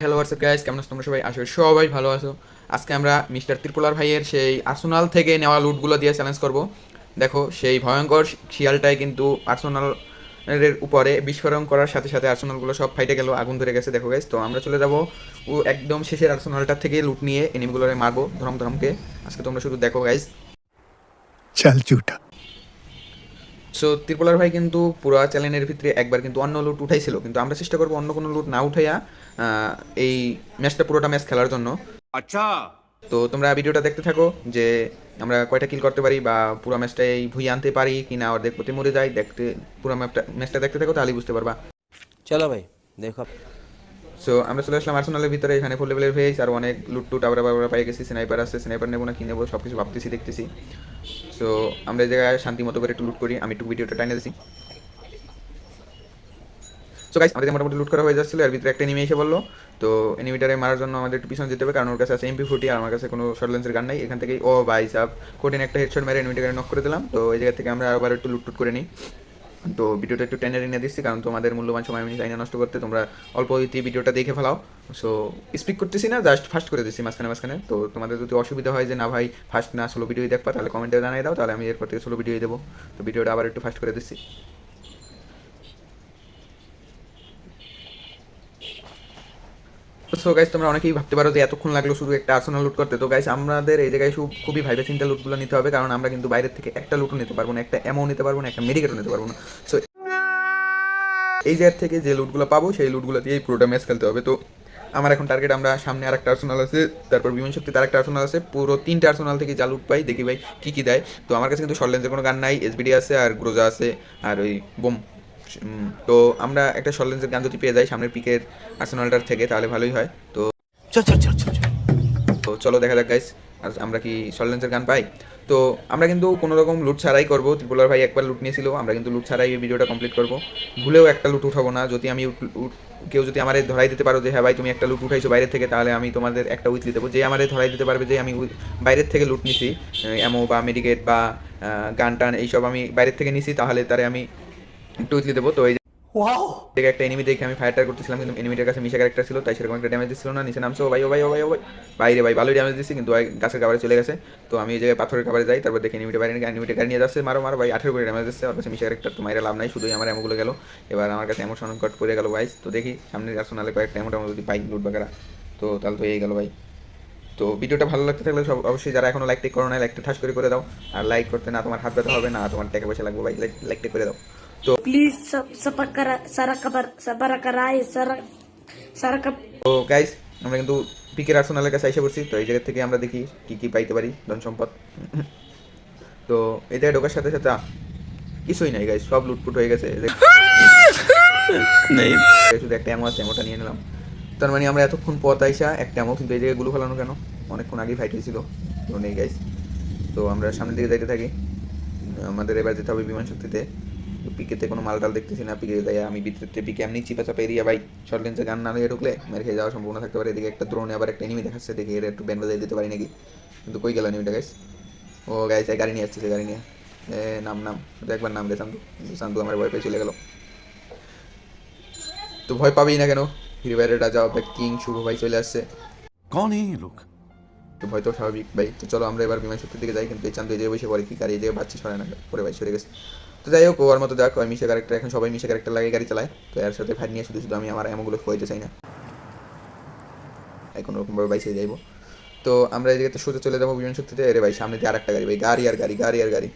Hello WhatsApp guys কেমন আছো তোমরা সবাই? আসলে সবাই ভালো আছো। আজকে আমরা মিস্টার ত্রিপুলার ভাইয়ের সেই আর্সোনাল থেকে নেওয়া লুটগুলো দিয়ে চ্যালেঞ্জ করব। দেখো, সেই ভয়ঙ্কর শিয়ালটায় কিন্তু আর্সোনালের উপরে বিস্ফোরণ করার সাথে সাথে আর্সোনালগুলো সব ফাইটে গেল, আগুন ধরে গেছে, দেখো গাইজ তো আমরা চলে যাব ও একদম শেষের আর্সোনালটার থেকে লুট নিয়ে এনিমিগুলোরে মারবো ধরম ধরমকে। আজকে তোমরা শুধু দেখো গাইজ চাল, চুটা। সো ত্রিপোলার ভাই কিন্তু পুরো চ্যানেলের ভিতরে একবার কিন্তু অন্য লুট উঠাইছিল কিন্তু আমরা চেষ্টা করব অন্য কোনো লুট না উঠাইয়া এই ম্যাচটা পুরোটা ম্যাচ খেলার জন্য। আচ্ছা। তো তোমরা ভিডিওটা দেখতে থাকো যে আমরা কয়টা কিল করতে পারি বা পুরো ম্যাচটাই ভুই আনতে পারি কি না অর্ধেক প্রতি মরে যাই দেখতে পুরো ম্যাপটা ম্যাচটা দেখতে থাকো তাহলেই বুঝতে পারবা। চলো ভাই দেখো। সো আমরা চলে আসলাম আর্সেনালের ভিতরে, এখানে ফুল লেভেলের ভেজ আর অনেক লুট টুট আবার আবার পাই গেছি স্নাইপার আছে স্নাইপার নেব না, কি নেব সব কিছু ভাবতেছি, দেখতেছি। সো আমরা এই জায়গায় শান্তি মতো করে একটু লুট করি, আমি একটু ভিডিওটা টাইনে দিছি। সো গাইস আমাদের মোটামুটি লুট করা হয়ে যাচ্ছিল, এর ভিতরে একটা এনিমি এসে বলল তো এনিমিটারে মারার জন্য আমাদের একটু পিছনে যেতে হবে, কারণ ওর কাছে আছে এমপি ফুটি আর আমার কাছে কোনো শর্ট লেন্সের গান নাই। এখান থেকেই, ও বাই সাব, কঠিন একটা হেডশট মেরে এনিমিটাকে নক করে দিলাম। তো, এই জায়গা থেকে আমরা আবার একটু লুট টুট করে নিই। তো ভিডিওটা একটু টেনে টেনে দিচ্ছি, কারণ তোমাদের মূল্যবান সময় আমি চাই না নষ্ট করতে, তোমরা অল্প ভিডিওটা দেখে ফেলাও। সো স্পিক করতেছি না জাস্ট ফার্স্ট করে দিচ্ছি মাঝখানে মাঝখানে। তো তোমাদের যদি অসুবিধা হয় যে, না ভাই ফার্স্ট না সোলো ভিডিও দেখবা, তাহলে কমেন্টে জানিয়ে দাও, তাহলে আমি এরপর থেকে সোলো ভিডিও দেবো। তো ভিডিওটা আবার একটু ফার্স্ট করে দিচ্ছি। সো গাইস তোমরা অনেকেই ভাবতে পারো যে এতক্ষণ লাগল শুধু একটা আর্সেনাল লুট করতে। তো গাইস আমাদের এই জায়গায় খুব খুবই ভাইবে চিন্তা লুটগুলো নিতে হবে, কারণ আমরা কিন্তু বাইরের থেকে একটা লুটও নিতে পারব না, একটা অ্যামাউন্ট নিতে পারব না, একটা মেডিকেটও নিতে পারব না। সো এই জায়গা থেকে যে লুটগুলো পাবো, সেই লুটগুলো দিয়েই পুরোটা ম্যাচ খেলতে হবে। তো, আমার এখন টার্গেট আমরা সামনে আর একটা আর্সেনাল আছে, তারপর বিমান শক্তি তার একটা আর্সেনাল আছে, পুরো তিনটে আর্সেনাল থেকে যা লুট পাই, দেখি ভাই কী কী দেয়। তো, আমার কাছে কিন্তু শর্ট লেন্সের কোনো গান নাই এসবিডি আছে, আর গ্রোজা আছে, আর ওই বোম। তো আমরা একটা সলেন্সের গান যদি পেয়ে যাই সামনের পিকের আর্সেনালটার থেকে তাহলে ভালোই হয়। তো তো চলো দেখা যাক গাইস আর আমরা কি সলেন্সের গান পাই? তো আমরা কিন্তু কোনো রকম লুট ছাড়াই করব। ত্রিপুলার ভাই একবার লুট নিয়েছিল আমরা কিন্তু লুট ছাড়াই এই ভিডিওটা কমপ্লিট করব। ভুলেও একটা লুট উঠাবো না। যদি আমি কেউ যদি আমারে ধরাই দিতে পারো যে হ্যাঁ ভাই তুমি একটা লুট উঠাইছো বাইরের থেকে তাহলে আমি তোমাদের একটা উইথলি দেবো। যে আমারে ধরাই দিতে পারবে যে আমি বাইরের থেকে লুট নিছি অ্যামো বা মেডিকেট বা গান টান এইসব আমি বাইরের থেকে নিছি তাহলে তারে আমি একটু উইথলি দেবো। তো এই থেকে একটা এনিমি দেখে আমি ফায়ারটা করতেছিলাম কিন্তু এনিমিটার কাছে মিশা ক্যারেক্টার ছিল তাই সেরকম একটা ড্যামেজ দিচ্ছিল না নিচে নামছে। ও ভাই ও ভাই ও ভাই ও ভাই। বাইরে ভাই ভালোই ড্যামেজ দিচ্ছি কিন্তু গাছের কাবারে চলে গেছে। তো আমি এই জায়গায় পাথরের কাবারে যাই তারপর দেখি এনিমিটা বাইরে এনিমিটা গাড়ি নিয়ে যাচ্ছে মারো মারো। ভাই আঠেরো করে ড্যামেজ দিচ্ছে ওর কাছে মিশা ক্যারেক্টার তো মাইরা লাভ নাই শুধুই আমার এমোগুলো গেল এবার আমার কাছে এমন সংকট পড়ে গেল ভাই তো দেখি সামনের আর্সেনালে কয়েকটা এমন যদি পাই লুট বাগেরা। তো তাহলে তো এই গেল ভাই। তো ভিডিওটা ভালো লাগতে থাকলে সব অবশ্যই যারা এখনও লাইক টেক করো না লাইকটা ঠাস করে করে দাও। আর লাইক করতে না তোমার হাত ব্যথা হবে না তোমার টাকা পয়সা লাগবে ভাই। লাইক টেক করে দাও। তো Please sub sapakara sarakabar sabarakarai sarak sarakap তো গাইজ আমরা কিন্তু পিকের আর্সেনালের কাছে এসে পড়ছি। তো এই জায়গা থেকে আমরা দেখি কি কি পাইতে পারি ধন সম্পদ তো এই জায়গায় ঢোকার সাথে সাথে কিছুই নাই গাইজ সব লুটপুট হয়ে গেছে। শুধু একটা অ্যামো আছে অ্যামোটা নিয়ে নিলাম। তার মানে আমরা এতক্ষণ পথ আইসা একটা অ্যামো কিন্তু এই জায়গায়গুলো ফেলানো কেন? অনেকক্ষণ আগেই ফাইট হয়েছিল। তো নেই গাইজ তো আমরা সামনের দিকে যাইতে থাকি। আমাদের এবার যেতে হবে বিমান শক্তিতে। পিকেতে কোনো মাল মালটাল দেখতেছি না পিকে দেয় আমি বিদ্যুৎ পিকে এমনি চিপা চাপা এরিয়া ভাই। শর্ট লেন্সে গান না লেগে ঢুকলে মেরে খেয়ে যাওয়ার সম্ভাবনা থাকতে পারে। এদিকে একটা দ্রোণে আবার একটা এনিমি দেখাচ্ছে দেখে এর একটু ব্যান্ড বাজিয়ে দিতে পারি নাকি। কিন্তু কই গেল এনিমিটা গাইস ও গাইস এই গাড়ি নিয়ে আসছে গাড়ি নিয়ে। নাম নাম। একবার নাম রে শান্তু। শান্তু আমার ভয় পেয়ে চলে গেল। তো ভয় পাবেই না কেন? ফ্রি ফায়ারের রাজা অপেক কিং শুভ ভাই চলে আসছে। কোন এই লোক? তো ভয় তো স্বাভাবিক ভাই। তো চলো আমরা এবার বিমান শক্তির দিকে যাই কিন্তু এই চান্দু এই যে বসে পড়ে। কি গাড়ি এই যে বাচ্চা সরে না। পরে ভাই সরে গেছে। তো যাই হোক ওর মতো যাক ওই মিশে ক্যারেক্টার এখন সবাই মিশে ক্যারেক্টার লাগে গাড়ি চালায়। তো এর সাথে ফাইট নিয়ে শুধু শুধু আমি আমার এমনগুলো খোয়াইতে চাই না। এখন ওরকমভাবে বাইসে যাইবো। তো আমরা এদিকে তো সোজা চলে যাব বিমান শক্তিতে। আরে ভাই সামনে দিয়ে আর একটা গাড়ি ভাই গাড়ি আর গাড়ি গাড়ি আর গাড়ি।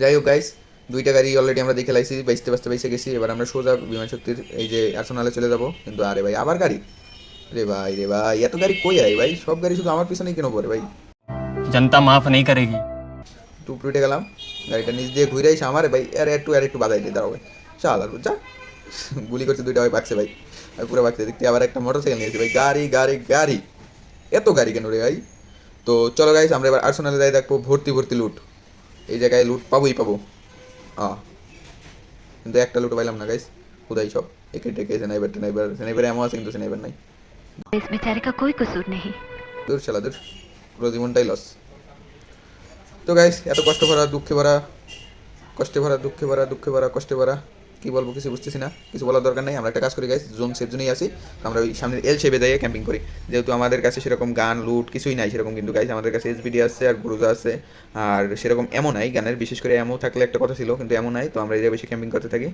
যাই হোক গাইস দুইটা গাড়ি অলরেডি আমরা দেখে লাইছি বাইসতে বাঁচতে বাইসে গেছি। এবার আমরা সোজা বিমান শক্তির এই যে আর্সেনালে চলে যাব। কিন্তু আরে ভাই আবার গাড়ি? রে ভাই রে ভাই এত গাড়ি কই আয় ভাই? সব গাড়ি শুধু আমার পিছনেই কেন পড়ে ভাই? जनता माफ नहीं करेगी টুপ উঠে গেলাম গাড়িটা নিচ দিয়ে ঘুরে আইসা আমার ভাই আর একটু আর একটু বাজাই দিয়ে দাঁড়াও ভাই চাল আর যা গুলি করছে দুইটা ভাই বাকছে ভাই আর পুরো বাকছে দেখতে আবার একটা মোটর সাইকেল নিয়েছি ভাই গাড়ি গাড়ি গাড়ি এত গাড়ি কেন রে ভাই তো চলো গাইস আমরা এবার আর্সেনালে যাই দেখবো ভর্তি ভর্তি লুট এই জায়গায় লুট পাবোই পাবো আ কিন্তু একটা লুট পাইলাম না গাইস কোথায় সব একে টেকে সেনাইবার টেনাইবার সেনাইবার এমন আছে কিন্তু সেনাইবার নাই इस बेचारे का कोई कसूर नहीं দূর চালা দূর পুরো জীবনটাই লস তো গাইস এত কষ্ট ভরা, দুঃখে ভরা, কষ্টে ভরা, দুঃখে ভরা দুঃখে ভরা, কষ্টে ভরা, কি বলব কিছু বুঝতেছি না, কিছু বলার দরকার নেই, আমরা একটা কাজ করি গাইস জোন সেফ জোনেই আসি আমরা ওই সামনের এল শেপে যাইয়ে ক্যাম্পিং করি। যেহেতু আমাদের কাছে সেরকম গান লুট কিছুই নাই, সেরকম কিন্তু গাইস আমাদের কাছে এসবিডি আছে, আর গুরুজা আছে, আর সেরকম এমন নাই, গানের বিশেষ করে এমন থাকলে একটা কথা ছিল, কিন্তু এমন নাই, তো আমরা এই বেশি ক্যাম্পিং করতে থাকি।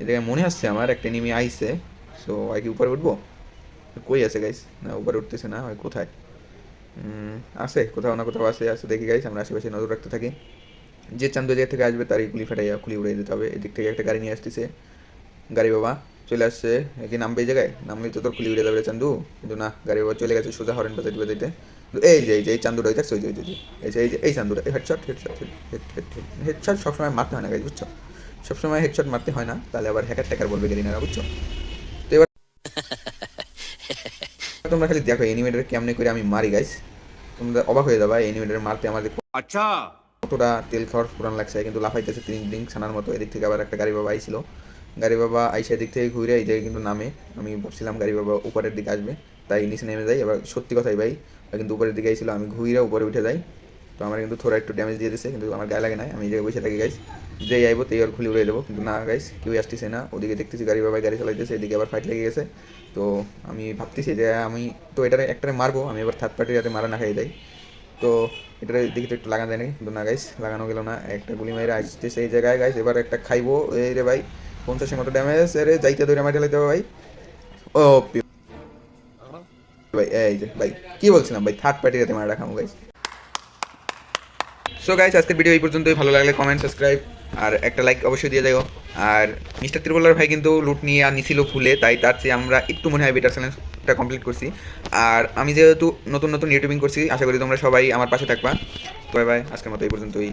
এই জায়গায় মনে আসছে আমার, একটা নিমি আইছে সো আর কি উপরে উঠবো? কই আছে গাইস না, উপরে উঠতেছে না, হয় কোথায়? আছে কোথাও না কোথাও আছে আছে দেখি গাইস আমরা আশেপাশে নজর রাখতে থাকি। যে চান্দ জায়গা থেকে আসবে তারই গুলি ফাটাইয়া খুলি উড়িয়ে দিতে হবে। এদিক থেকে একটা গাড়ি নিয়ে আসতেছে। গাড়ি বাবা চলে আসছে। কি নামবে এই জায়গায়? নামলেই তো তোর খুলি উড়ে যাবে চান্দু। কিন্তু না গাড়ি বাবা চলে গেছে সোজা হরেন বাজাইতে কিন্তু এই যে এই যে এই চান্দুটা ওই দেখছ ওই যে যে, এই যে এই চান্দুটা হেডশট হেডশট হেডশট সবসময় মারতে হয় না গাইজ বুঝছ? সবসময় হেডশট মারতে হয় না তাহলে আবার হ্যাকার ট্যাকার বলবে গেরিনারা বুঝছ? তো এবার তোমরা খালি দেখো অ্যানিমেটার কেমনে করে আমি মারি গাইস তোমরা অবাক হয়ে যাবা অ্যানিমেটার মারতে আমাদের আচ্ছা। কতটা তেল খাওয়ার পুরান লাগছে কিন্তু লাফাইতেছে তিন দিন ছানার মতো। এদিক থেকে আবার একটা গাড়ি বাবা আইছিল। গাড়ি বাবা আইসা দিক থেকে ঘুরে এই জায়গায় কিন্তু নামে। আমি ভাবছিলাম গাড়ি বাবা উপরের দিকে আসবে তাই নিচে নেমে যাই। এবার সত্যি কথাই ভাই কিন্তু উপরের দিকে আইছিল আমি ঘুরে উপরে উঠে যাই। তো আমার কিন্তু থোড়া একটু ড্যামেজ দিয়ে দিছে, কিন্তু আমার গায়ে লাগে নাই। আমি জায়গায় বসে থাকি গাইস যেই আইবো তেই আর খুলে উড়ে দেবো। কিন্তু না গাইস কেউ আসতেছে না। ওদিকে দেখতেছি গাড়ি বাবাই গাড়ি চালাইতেছে, এদিকে আবার ফাইট লেগে গেছে। তো আমি ভাবতেছি যে আমি, তো এটারে একটারে মারবো। আমি এবার থার্ড পার্টি যাতে মারা না খাই যাই তো এটার দিকে তো একটু লাগানো যায় নাকি কিন্তু না গাইস লাগানো গেল না। একটা গুলি মেরে আসছে সেই জায়গায় গাইস এবার একটা খাইবো। এই রে ভাই পঞ্চাশের মতো ড্যামেজ রে যাইতে ধরে মাঠে হবে, ভাই। ও, ভাই, এই যে, ভাই, কি বলছিলাম, ভাই? থার্ড পার্টি যাতে মারা রাখামো গাইস সো গাইজ আজকের ভিডিও এই পর্যন্তই। ভালো লাগলে কমেন্ট সাবস্ক্রাইব আর একটা লাইক অবশ্যই দিয়ে যাও আর মিস্টার ত্রিপলার ভাই কিন্তু লুট নিয়ে আনিছিল ফুলে, তাই তার চেয়ে আমরা একটু মনে হয় বেটার চ্যালেঞ্জটা কমপ্লিট করছি। আর আমি যেহেতু নতুন নতুন ইউটিউবিং করছি, আশা করি তোমরা সবাই আমার পাশে থাকবা। তো বাই আজকের মতো এই পর্যন্তই।